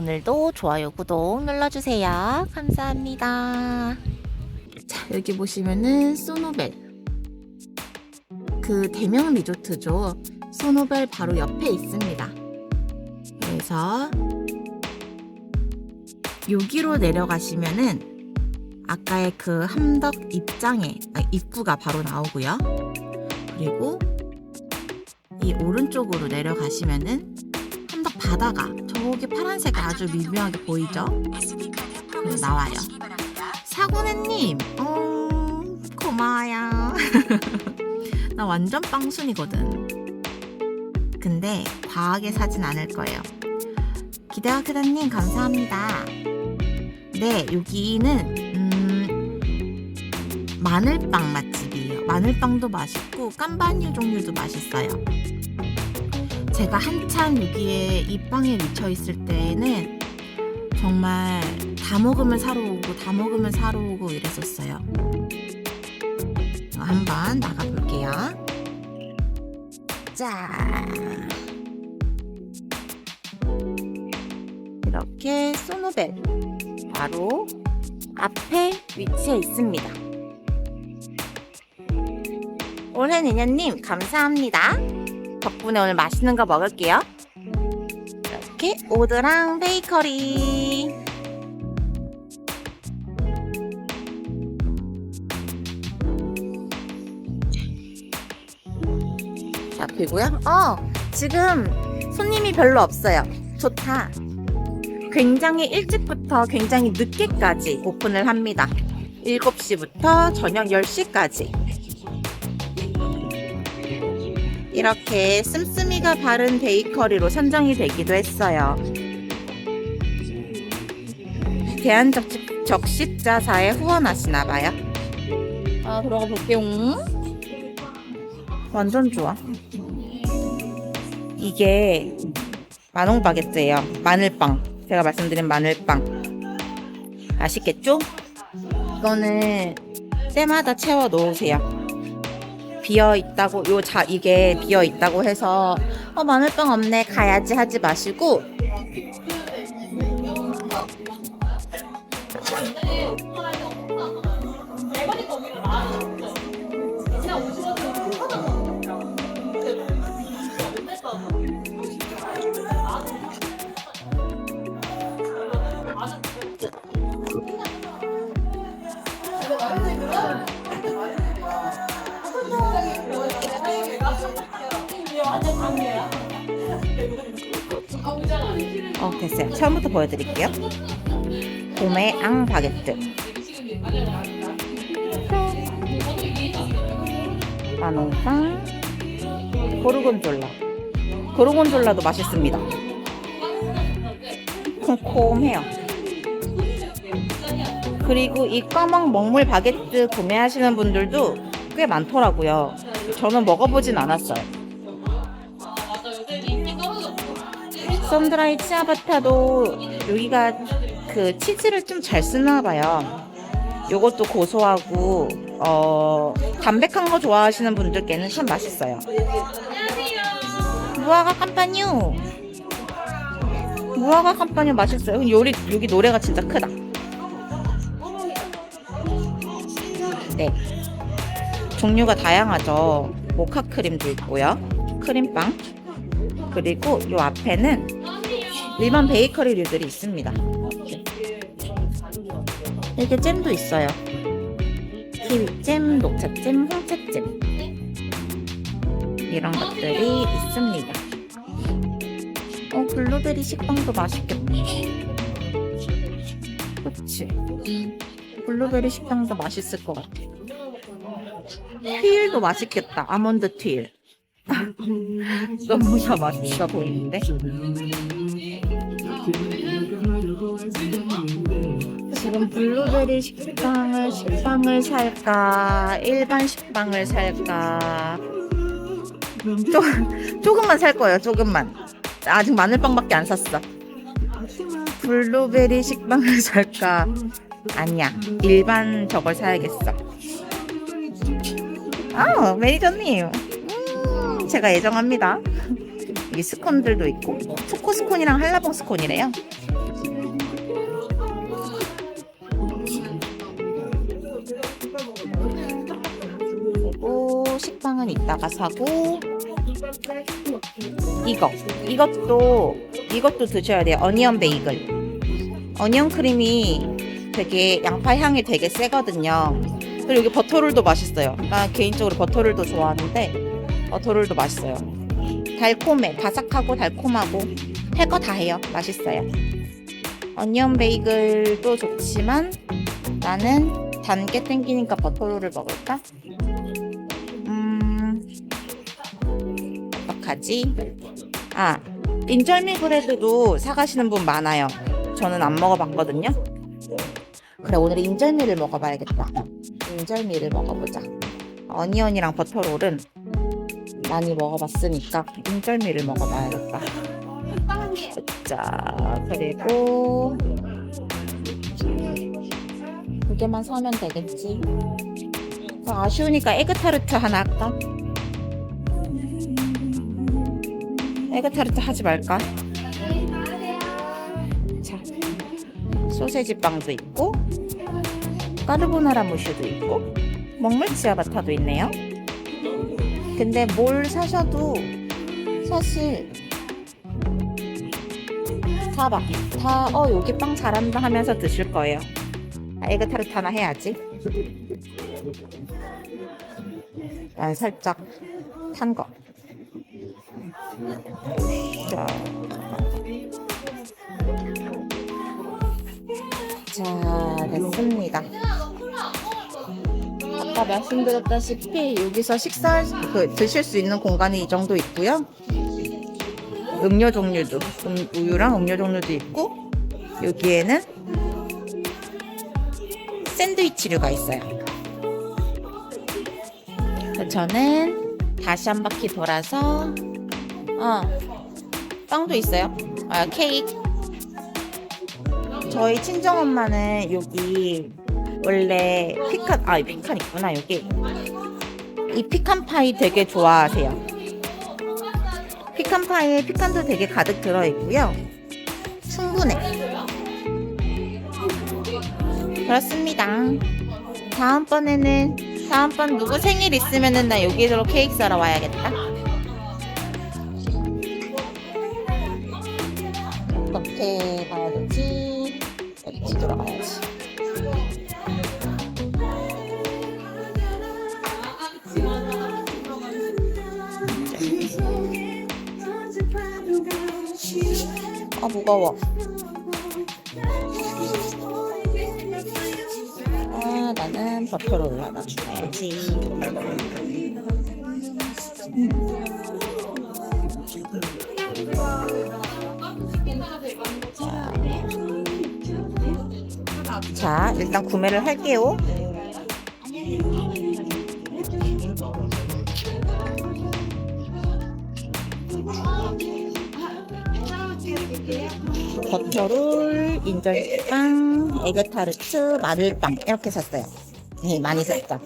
오늘도 좋아요, 구독 눌러주세요. 감사합니다. 자, 여기 보시면은 소노벨. 그 대명 리조트죠. 소노벨 바로 옆에 있습니다. 그래서 여기로 내려가시면은 아까의 그 함덕 입장에 아, 입구가 바로 나오고요. 그리고 이 오른쪽으로 내려가시면은 함덕 바다가 저기 파란색 아주 미묘하게 보이죠? 그리고 나와요. 사고네님, 어, 고마워요. 나 완전 빵순이거든. 근데 과하게 사진 않을 거예요. 기대와 크다님 감사합니다. 네, 여기는 음, 마늘빵 맛집이에요. 마늘빵도 맛있고 깜바뉴 종류도 맛있어요. 제가 한참 여기에 이 빵에 미쳐 있을 때에는 정말 다 먹으면 사러 오고 다 먹으면 사러 오고 이랬었어요. 어, 한번 나가 볼게요. 자. 이렇게 소노벨 바로 앞에 위치해 있습니다. 올해 내년님 감사합니다. 덕분에 오늘 맛있는 거 먹을게요. 이렇게 오드랑 베이커리. 자, 그리고요. 어, 지금 손님이 별로 없어요. 좋다. 굉장히 일찍부터 굉장히 늦게까지 오픈을 합니다. 7시부터 저녁 10시까지. 이렇게 씀씀이가 바른 베이커리로 선정이 되기도 했어요. 대한적십자사에 후원하시나 봐요. 아, 들어가 볼게요. 완전 좋아. 이게 마농 바게트예요. 마늘빵. 제가 말씀드린 마늘빵. 아시겠죠? 이거는 때마다 채워 놓으세요. 비어 있다고 요 자 이게 비어 있다고 해서 어 마늘빵 없네 가야지 하지 마시고 어 됐어요. 처음부터 보여드릴게요. 봄의 앙 바게트. 마농빵 고르곤졸라. 고르곤졸라도 맛있습니다. 콤콤해요. 그리고 이 까망 먹물 바게트 구매하시는 분들도 꽤 많더라고요. 저는 먹어보진 않았어요. 썬드라이 치아바타도 여기가 그 치즈를 좀 잘 쓰나 봐요. 요것도 고소하고 어 담백한 거 좋아하시는 분들께는 참 맛있어요. 무화과 깜파뉴. 무화과 깜파뉴 맛있어요. 요리 여기 노래가 진짜 크다. 네. 종류가 다양하죠. 모카 크림도 있고요. 크림빵. 그리고 요 앞에는 일반 베이커리류들이 있습니다. 이렇게 잼도 있어요. 키위잼, 녹차잼, 홍차잼 이런 것들이 있습니다. 어 블루베리 식빵도 맛있겠다. 그치? 블루베리 식빵도 맛있을 것 같아. 튀일도 맛있겠다. 아몬드 튀일. 너무 다 맛있어 보이는데? 지금 블루베리 식빵을 식빵을 살까? 일반 식빵을 살까? 조, 조금만 살 거예요 조금만. 아직 마늘빵밖에 안 샀어. 블루베리 식빵을 살까? 아니야 일반 저걸 사야겠어. 아 매니저님. 음, 제가 애정합니다 이게 스콘들도 있고 초코 스콘이랑 한라봉 스콘이래요. 그리고 식빵은 이따가 사고 이거 이것도 이것도 드셔야 돼요. 어니언 베이글. 어니언 크림이 되게 양파 향이 되게 세거든요. 그리고 여기 버터롤도 맛있어요. 나 개인적으로 버터롤도 좋아하는데 버터롤도 맛있어요. 달콤해. 바삭하고 달콤하고. 할 거 다 해요. 맛있어요. 어니언 베이글도 좋지만 나는 단 게 땡기니까 버터롤을 먹을까? 음 어떡하지? 아 인절미 브레드도 사가시는 분 많아요. 저는 안 먹어봤거든요. 그래 오늘 인절미를 먹어봐야겠다. 인절미를 먹어보자. 어니언이랑 버터롤은 많이 먹어봤으니까 인절미를 먹어봐야겠다 자 그리고 두 개만 사면 되겠지 그 아쉬우니까 에그타르트 하나 할까? 에그타르트 하지 말까? 자 소세지 빵도 있고 까르보나라 무슈도 있고 먹물 치아바타도 있네요 근데 뭘 사셔도 사실 사봐 다어 여기 빵 잘한다 하면서 드실 거예요. 아, 에그 타르트 하나 해야지. 아, 살짝 탄 거. 자. 자 됐습니다 아까 말씀드렸다시피 여기서 식사 그 드실 수 있는 공간이 이 정도 있고요. 음료 종류도 음, 우유랑 음료 종류도 있고 여기에는 샌드위치류가 있어요. 저는 다시 한 바퀴 돌아서 어 빵도 있어요. 아 케이크. 저희 친정 엄마는 여기 원래 피칸 아 피칸 있구나 여기 이 피칸 파이 되게 좋아하세요. 피칸 파이에 피칸도 되게 가득 들어 있고요. 충분해. 그렇습니다. 다음번에는 다음번 누구 생일 있으면은 나 여기로 케이크 사러 와야겠다. 어떻게 무거워. 아 나는 버터를 하나 줘야지. 자, 자 일단 구매를 할게요. 버터롤, 인절빵, 에그타르트, 마늘빵 이렇게 샀어요. 네, 많이 샀다.